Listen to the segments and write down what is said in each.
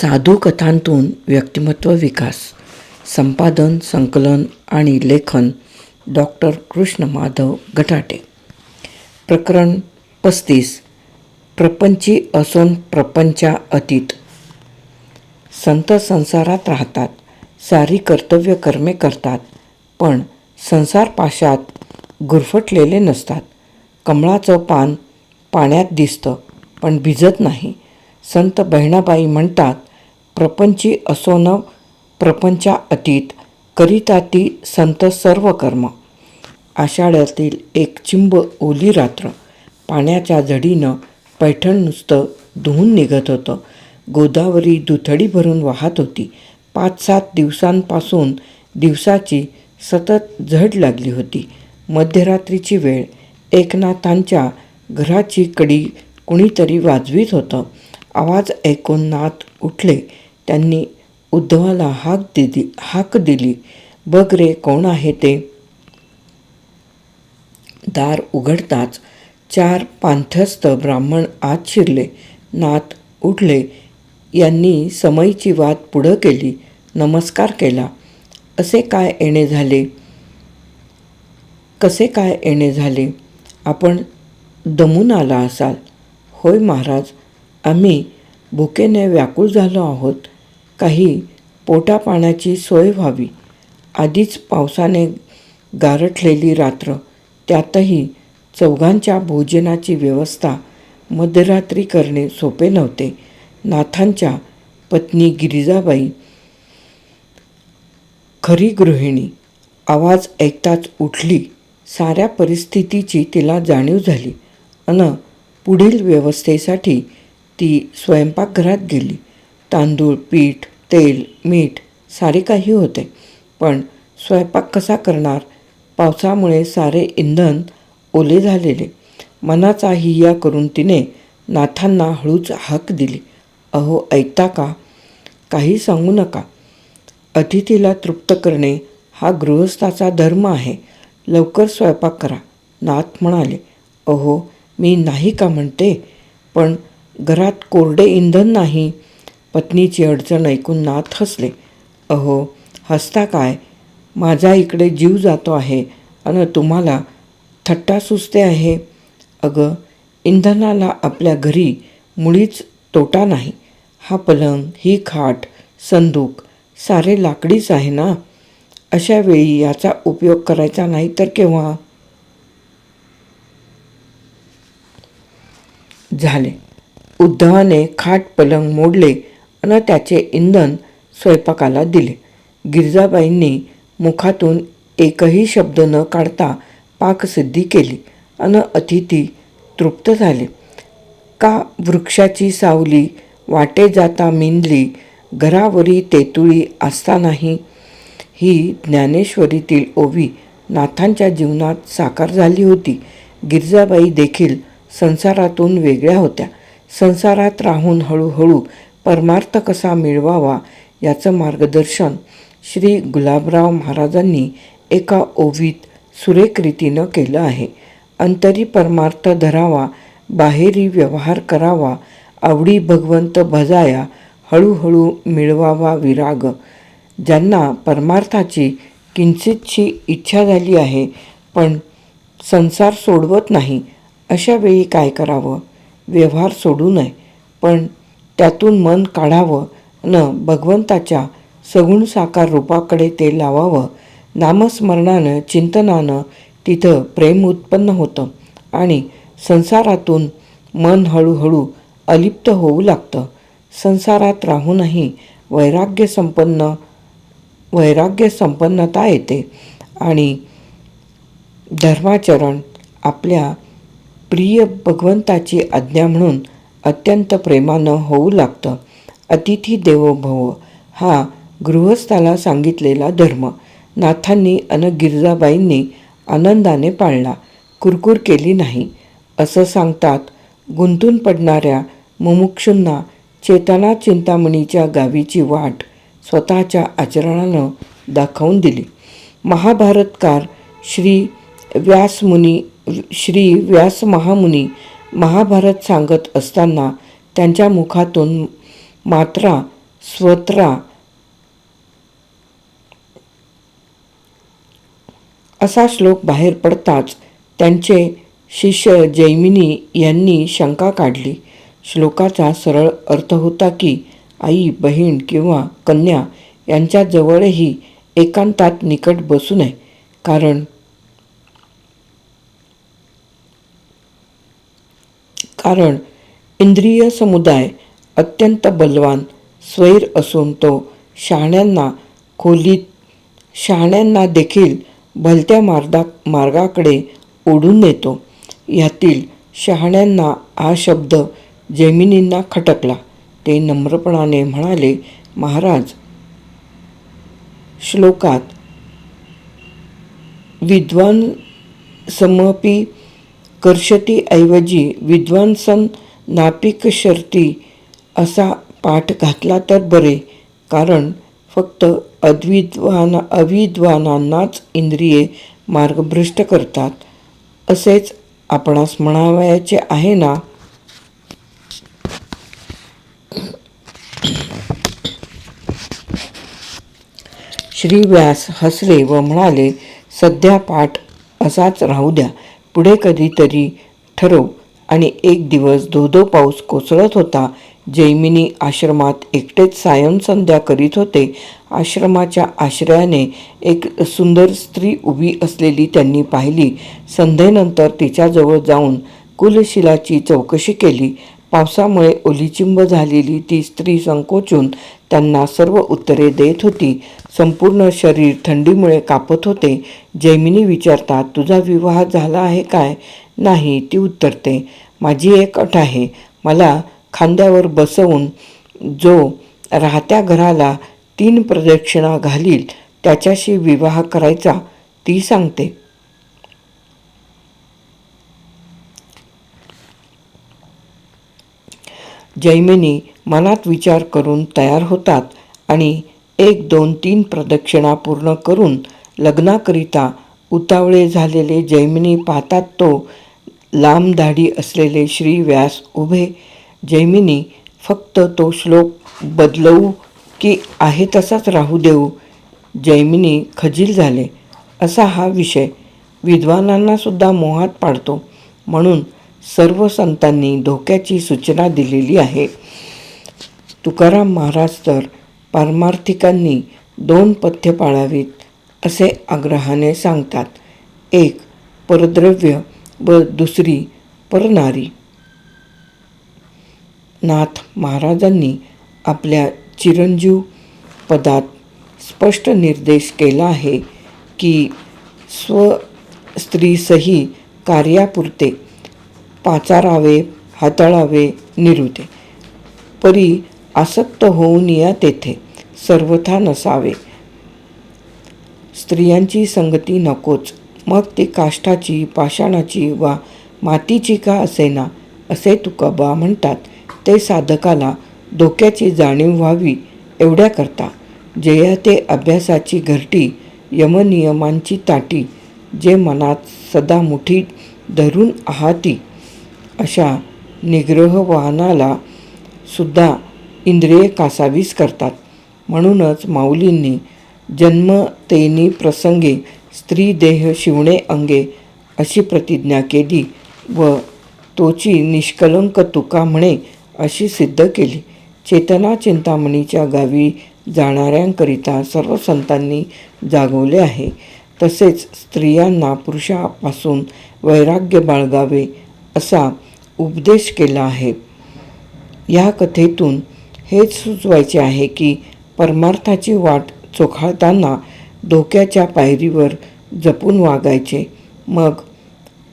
साधू कथांतून व्यक्तिमत्व विकास संपादन संकलन आणि लेखन डॉक्टर कृष्ण माधव गटाटे. प्रकरण पस्तीस प्रपंची असून प्रपंचा अतीत. संत संसारात राहतात सारी कर्तव्य कर्मे करतात पण संसार पाशात गुरफटलेले नसतात. कमळाचं पान पाण्यात दिसतं पण भिजत नाही. संत बहिणाबाई म्हणतात प्रपंची असो न प्रपंचा अतीत करिता ती संत सर्व कर्म आषाढ्यातील एक चिंब ओली रात्र पाण्याच्या झडीनं पैठण नुसतं धुवून निघत होतं. गोदावरी दुथडी भरून वाहत होती. पाच सात दिवसांपासून दिवसाची सतत झड लागली होती. मध्यरात्रीची वेळ एकनाथांच्या घराची कडी कुणीतरी वाजवीत होतं. आवाज ऐकून नात उठले. त्यांनी उद्धवाला हाक दिली हाक दिली. बघ रे कोण आहे ते? दार उघडताच चार पांथस्थ ब्राह्मण आत शिरले. नात उठले. यांनी समयीची वाद पुढं केली. नमस्कार केला. असे काय येणे झाले? कसे काय येणे झाले? आपण दमून आला असाल. होय महाराज आम्ही भुकेने व्याकुळ झालो आहोत. काही पोटापाण्याची सोय व्हावी. आधीच पावसाने गारठलेली रात्र त्यातही चौघांच्या भोजनाची व्यवस्था मध्यरात्री करणे सोपे नव्हते. नाथांच्या पत्नी गिरिजाबाई खरी गृहिणी आवाज ऐकताच उठली. साऱ्या परिस्थितीची तिला जाणीव झाली. अन पुढील व्यवस्थेसाठी ती स्वयंपाकघरात गेली. तांदूळ पीठ तेल मीठ सारे काही होते. पण स्वयंपाक कसा करणार? पावसामुळे सारे इंधन ओले झालेले. मनाचा हिया करून तिने नाथांना हळूच हाक दिली. अहो ऐकता का? काही सांगू नका. अतिथीला तृप्त करणे हा गृहस्थाचा धर्म आहे. लवकर स्वयंपाक करा नाथ म्हणाले. अहो मी नाही का म्हणते? पण घरात कोरडे इंधन नाही. पत्नीची अडचण ऐकून नाथ हसले. अहो हसता काय? माझा इकडे जीव जातो आहे आणि तुम्हाला थट्टा सुचते आहे. अगं इंधनाला आपल्या घरी मुळीच तोटा नाही. हा पलंग ही खाट संदूक सारे लाकडीच आहे ना? अशा वेळी याचा उपयोग करायचा नाही तर केव्हा? झाले. उद्धवाने खाट पलंग मोडले आणि त्याचे इंधन स्वयंपाकाला दिले. गिरजाबाईंनी मुखातून एकही शब्द न काढता पाकसिद्धी केली अन अतिथी तृप्त झाले. का वृक्षाची सावली वाटे जाता मिंदली घरावरी तेतुळी असतानाही ही ज्ञानेश्वरीतील ओवी नाथांच्या जीवनात साकार झाली होती. गिरजाबाई देखील संसारातून वेगळ्या होत्या. संसारात राहून हळूहळू परमार्थ कसा मिळवावा याचं मार्गदर्शन श्री गुलाबराव महाराजांनी एका ओवीत सुरेख रीतीनं केलं आहे. अंतरी परमार्थ धरावा बाहेरी व्यवहार करावा आवडी भगवंत भजाया हळूहळू मिळवावा विराग. ज्यांना परमार्थाची किंचितशी इच्छा झाली आहे पण संसार सोडवत नाही अशा वेळी काय करावं? व्यवहार सोडू नये. पण त्यातून मन काढावं न भगवंताच्या सगुण साकार रूपाकडे ते लावावं. नामस्मरणानं चिंतनानं तिथं प्रेम उत्पन्न होतं आणि संसारातून मन हळूहळू अलिप्त होऊ लागतं. संसारात राहूनही वैराग्य संपन्न वैराग्य संपन्नता येते आणि धर्माचरण आपल्या प्रिय भगवंताची आज्ञा म्हणून अत्यंत प्रेमानं होऊ लागतं. अतिथी देवो भव हा गृहस्थाला सांगितलेला धर्म. नाथांनी अन गिरजाबाईंनी आनंदाने पाळला. कुरकुर केली नाही. असं सांगतात गुंतून पडणाऱ्या मुमुक्षूंना चेतना चिंतामणीच्या गावीची वाट स्वतःच्या आचरणानं दाखवून दिली. महाभारतकार श्री व्यासमुनी श्री व्यास महामुनी महाभारत सांगत असताना त्यांच्या मुखातून मात्रा स्वत्रा असा श्लोक बाहेर पडताच त्यांचे शिष्य जैमिनी यांनी शंका काढली. श्लोकाचा सरळ अर्थ होता की आई बहीण किंवा कन्या यांच्याजवळही एकांतात निकट बसू नये कारण कारण इंद्रिय समुदाय अत्यंत बलवान स्वैर असून तो शहाण्यांना खोलीत शहाण्यांना देखील भलत्या मार्गा मार्गाकडे ओढून नेतो. यातील शहाण्यांना हा शब्द जैमिनींना खटकला. ते नम्रपणाने म्हणाले महाराज श्लोकात विद्वान समपी कर्षतीऐवजी विद्वांसन नापिक शर्ती असा पाठ घातला तर बरे कारण फक्त अद्विद्वान अविद्वानांनाच इंद्रिये मार्गभ्रष्ट करतात असेच आपणास म्हणावयाचे आहे ना? श्री व्यास हसले व म्हणाले सध्या पाठ असाच राहू द्या. पुढे कधीतरी ठरव आणि एक दिवस धोधो पाऊस कोसळत होता. जैमिनी आश्रमात एकटेच सायन संध्या करीत होते. आश्रमाच्या आश्रयाने एक सुंदर स्त्री उभी असलेली त्यांनी पाहिली. संध्येनंतर तिच्याजवळ जाऊन कुलशिलाची चौकशी केली. पावसामुळे ओलीचिंब झालेली ती स्त्री संकोचून त्यांना सर्व उत्तरे देत होती. संपूर्ण शरीर थंडीमुळे कापत होते. जैमिनी विचारतात तुझा विवाह झाला आहे काय? नाही ती उत्तरते. माझी एक अट आहे. मला खांद्यावर बसवून जो राहत्या घराला तीन प्रदक्षिणा घालील त्याच्याशी विवाह करायचा ती सांगते. जैमिनी मनात विचार करून तयार होतात आणि एक दोन तीन प्रदक्षिणा पूर्ण करून लग्नाकरिता उतावळे झालेले जैमिनी पाहतात तो लांब दाढी असलेले श्री व्यास उभे. जैमिनी फक्त तो श्लोक बदलवू की आहे तसाच राहू देऊ? जैमिनी खजील झाले. असा हा विषय विद्वानांनासुद्धा मोहात पाडतो. म्हणून सर्व संतांनी धोक्याची सूचना दिलेली आहे. तुकाराम महाराज तर पारमार्थिकांनी दोन पथ्य पाळावीत असे आग्रहाने सांगतात. एक परद्रव्य व दुसरी परनारी. नाथ महाराजांनी आपल्या चिरंजीव पदात स्पष्ट निर्देश केला आहे की स्व स्त्रीसही कार्यापुरते पाचारावे हाताळावे निरुते परी आसक्त होऊन या तेथे. सर्वथा नसावे. स्त्रियांची संगती नकोच. मग ती काष्ठाची पाषाणाची वा मातीची का असेना? असे तुकोबा म्हणतात. ते साधकाला धोक्याची जाणीव व्हावी एवढ्याकरता. जया ते अभ्यासाची घरटी यमनियमांची ताटी जे मनात सदा मुठी धरून आहाती. अशा निग्रह वाहनाला सुद्धा इंद्रिये कासावीस करतात. म्हणूनच माऊलींनी जन्मतेनी प्रसंगी स्त्री देह शिवणे अंगे अशी प्रतिज्ञा केली व तोची निष्कलंक तुका म्हणे अशी सिद्ध केली. चेतना चिंतामणीच्या गावी जाणाऱ्यांकरिता सर्व संतांनी जागवले आहे. तसेच स्त्रियांना पुरुषापासून वैराग्य बाळगावे असा उपदेश केला आहे. या कथेतून हेच सुचवायचे आहे की परमार्थाची वाट चोखाळताना धोक्याच्या पायरीवर जपून वागायचे. मग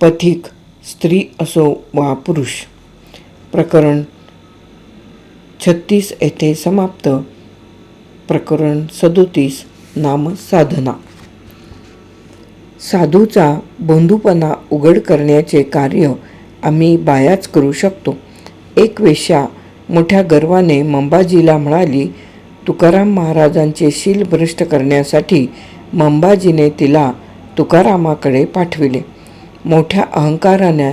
पथिक स्त्री असो वा पुरुष प्रकरण छत्तीस येथे समाप्त. प्रकरण सदोतीस नाम साधना. साधूचा बंधूपणा उघड करण्याचे कार्य आम्ही बायाच करू शकतो. एक वेश्या मोठ्या गर्वाने मंबाजीला म्हणाली तुकाराम महाराजांचे शील भ्रष्ट करण्यासाठी मंबाजीने तिला तुकारामाकडे पाठविले. मोठ्या अहंकाराने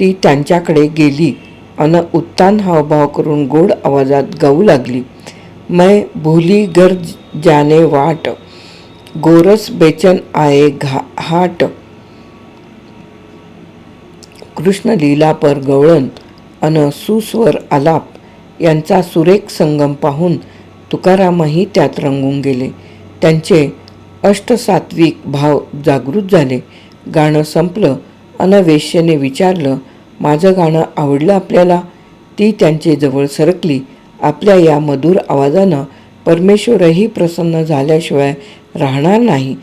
ती त्यांच्याकडे गेली अन उत्तान हावभाव करून गोड आवाजात गाऊ लागली. मैं भूली घर जाने वाट गोरस बेचन आये घा हाट कृष्ण लीलापर गवळण अन सुस्वर आलाप यांचा सुरेख संगम पाहून तुकारामही त्यात रंगून गेले. त्यांचे अष्टसात्विक भाव जागृत झाले. गाणं संपलं अन वेश्येने विचारलं माझं गाणं आवडलं आपल्याला? ती त्यांचे जवळ सरकली. आपल्या या मधुर आवाजानं परमेश्वरही प्रसन्न झाल्याशिवाय राहणार नाही.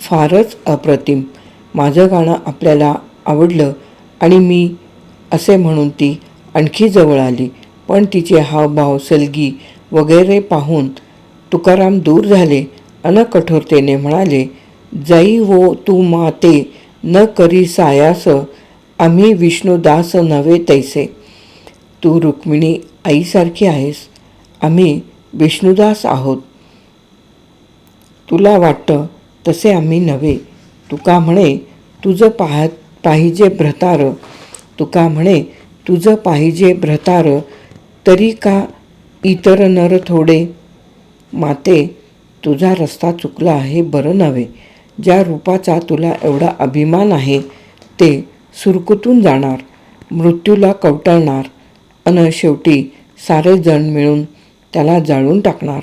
फारच अप्रतिम. माझं गाणं आपल्याला आवडलं आणि मी असे म्हणून ती आणखी जवळ आली. पण तिचे हावभाव सलगी वगैरे पाहून तुकाराम दूर झाले. अन कठोरतेने म्हणाले जाई वो तू माते न करी सायास आम्ही विष्णुदास नव्हे तैसे. तू रुक्मिणी आईसारखी आहेस आम्ही विष्णुदास आहोत. तुला वाटतं तसे आम्ही नव्हे. तुका म्हणे तुझं पाहत पाहिजे भ्रतार. तुका म्हणे तुझं पाहिजे भ्रतार तरी का इतर नर थोडे? माते तुझा रस्ता चुकला आहे बरं नव्हे. ज्या रूपाचा तुला एवढा अभिमान आहे ते सुरकुतून जाणार मृत्यूला कवटळणार अन शेवटी सारे जण मिळून त्याला जाळून टाकणार.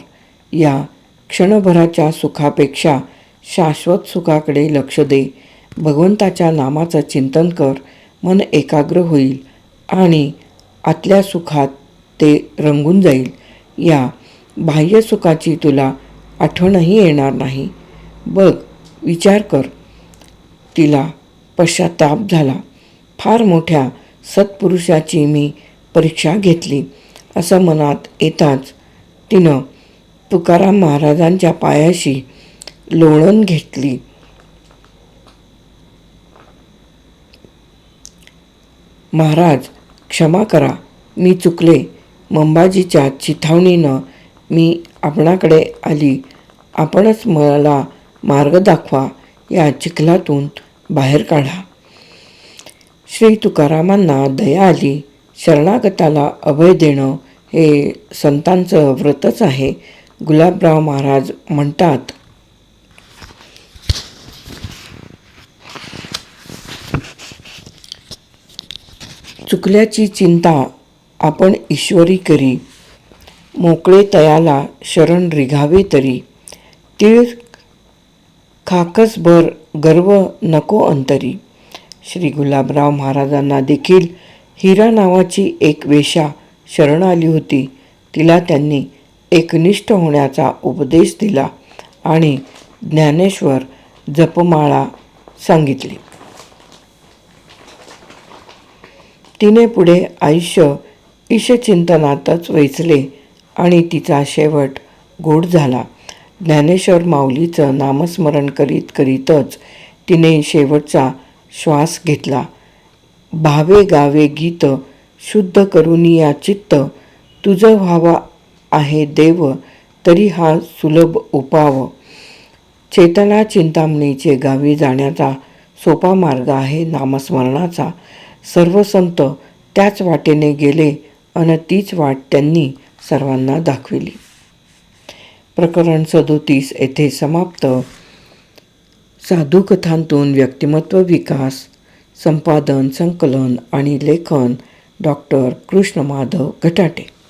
या क्षणभराच्या सुखापेक्षा शाश्वत सुखाकडे लक्ष दे. भगवंताच्या नामाचं चिंतन कर मन एकाग्र होईल आणि आतल्या सुखात ते रंगून जाईल. या बाह्य सुखाची तुला आठवणही येणार नाही. बघ विचार कर. तिला पश्चाताप झाला. फार मोठ्या सत्पुरुषाची मी परीक्षा घेतली. असं मनात येताच तिनं तुकाराम महाराजांच्या पायाशी लोळण घेतली. महाराज क्षमा करा. मी चुकले. मंबाजीच्या चिथावणीनं मी आपणाकडे आली. आपणच मला मार्ग दाखवा या चिखलातून बाहेर काढा. श्री तुकारामांना दया आली. शरणागताला अभय देणं हे संतांचं व्रतच आहे. गुलाबराव महाराज म्हणतात चुकल्याची चिंता आपण ईश्वरी करी. मोकळे तयाला शरण रिघावे तरी. तीळ खाकसभर गर्व नको अंतरी. श्री गुलाबराव महाराजांना देखील हिरा नावाची एक वेशा शरण आली होती. तिला त्यांनी एकनिष्ठ होण्याचा उपदेश दिला आणि ज्ञानेश्वर जपमाळा सांगितली. तिने पुढे आयुष्य ईशचिंतनातच वेचले आणि तिचा शेवट गोड झाला. ज्ञानेश्वर माऊलीचं नामस्मरण करीत करीतच तिने शेवटचा श्वास घेतला. भावे गावे गीत शुद्ध करून या चित्त तुझं व्हावा आहे देव तरी हा सुलभ उपाव. चेतना चिंतामणीचे गावी जाण्याचा सोपा मार्ग आहे नामस्मरणाचा. सर्व संत त्याच वाटेने गेले आणि तीच वाट त्यांनी सर्वांना दाखविली. प्रकरण सदोतीस येथे समाप्त. साधुकथांतून व्यक्तिमत्व विकास संपादन संकलन आणि लेखन डॉक्टर कृष्ण माधव घटाटे